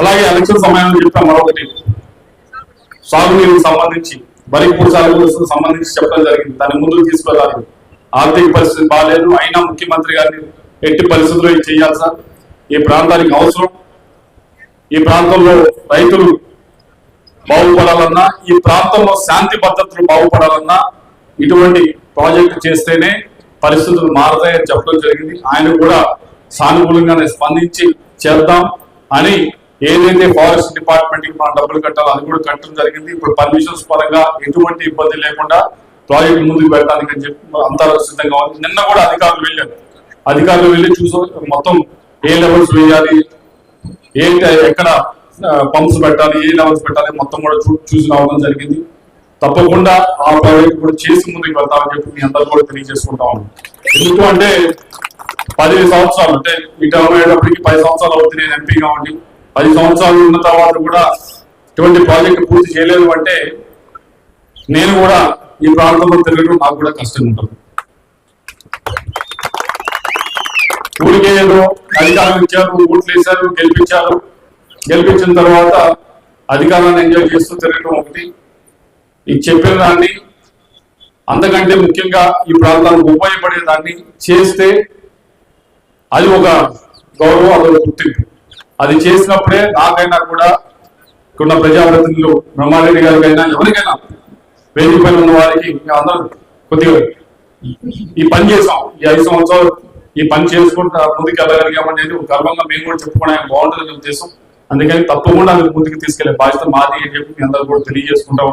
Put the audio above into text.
అలాగే ఎలక్షన్ సమయంలో చెప్పాం మరొకటి. సాగునీరుకు సంబంధించి బలిపూర్ సాగు సంబంధించి చెప్పడం జరిగింది. దాన్ని ముందుకు తీసుకెళ్ళాలి ఆర్థిక పరిస్థితి బాగాలేదు అయినా ముఖ్యమంత్రి గారిని ఎట్టి పరిస్థితుల్లో ఇది చేయాలి సార్. ఈ ప్రాంతానికి అవసరం. ఈ ప్రాంతంలో రైతులు బాగుపడాలన్నా ఈ ప్రాంతంలో శాంతి భద్రతలు బాగుపడాలన్నా ఇటువంటి ప్రాజెక్టు చేస్తేనే పరిస్థితులు మారతాయని చెప్పడం జరిగింది. ఆయన కూడా సానుకూలంగానే స్పందించి చేద్దాం అని ఏదైతే ఫారెస్ట్ డిపార్ట్మెంట్కి మనం డబ్బులు కట్టాలో అది కూడా కట్టడం జరిగింది. ఇప్పుడు పర్మిషన్స్ పరంగా ఎటువంటి ఇబ్బంది లేకుండా ప్రాజెక్ట్ ముందుకు పెట్టడానికి అని చెప్పి అంతా సిద్ధంగా ఉంది. నిన్న కూడా అధికారులు వెళ్ళారు. అధికారులు వెళ్ళి చూసో మొత్తం ఏ లెవెల్స్ వేయాలి ఏంటి ఎక్కడ పంప్స్ పెట్టాలి ఏ లెవెల్స్ పెట్టాలి మొత్తం కూడా చూ చూసి రావడం జరిగింది. తప్పకుండా ఆ ప్రాజెక్ట్ కూడా చేసి ముందుకు వెళ్తామని చెప్పి మీ అందరూ కూడా తెలియజేసుకుంటా ఎందుకు అంటే పదిహేను సంవత్సరాలు అంటే ఈ టర్మ్ అయ్యేటప్పటికి పది సంవత్సరాలు అవుతుంది నేను ఎంపీగా ఉండి పది సంవత్సరాలు ఉన్న తర్వాత కూడా ఇటువంటి ప్రాజెక్ట్ పూర్తి చేయలేదు అంటే నేను కూడా ఈ ప్రాంతంలో తిరగడం నాకు కూడా కష్టంగా ఉంటుంది. ఊరికే ఏదో అధికారం ఇచ్చారు ఓట్లు వేశారు గెలిపించారు. గెలిపించిన తర్వాత అధికారాన్ని ఎంజాయ్ చేస్తూ తిరగడం ఒకటి. ఈ చెప్పిన దాన్ని అంతకంటే ముఖ్యంగా ఈ ప్రాంతానికి ఉపయోగపడే దాన్ని చేస్తే అది ఒక గౌరవం అదొక గుర్తింపు. అది చేసినప్పుడే నాకైనా కూడా ఇక్కడ ఉన్న ప్రజాప్రతినిధులు బ్రహ్మారెడ్డి గారికైనా ఎవరికైనా వేదిక పైన ఉన్న వారికి అందరూ కొద్దిగా ఈ పని చేసాం ఈ ఐదు సంవత్సరాలు ఈ పని చేసుకుంటా ముందుకు వెళ్ళగలిగాం అనేది గర్వంగా మేము కూడా చెప్పుకోవడం బాగుంటుందని ఉద్దేశం. అందుకని తప్పకుండా అది ముందుకు తీసుకెళ్ళే బాధ్యత మాది అని చెప్పి అందరూ కూడా తెలియజేసుకుంటా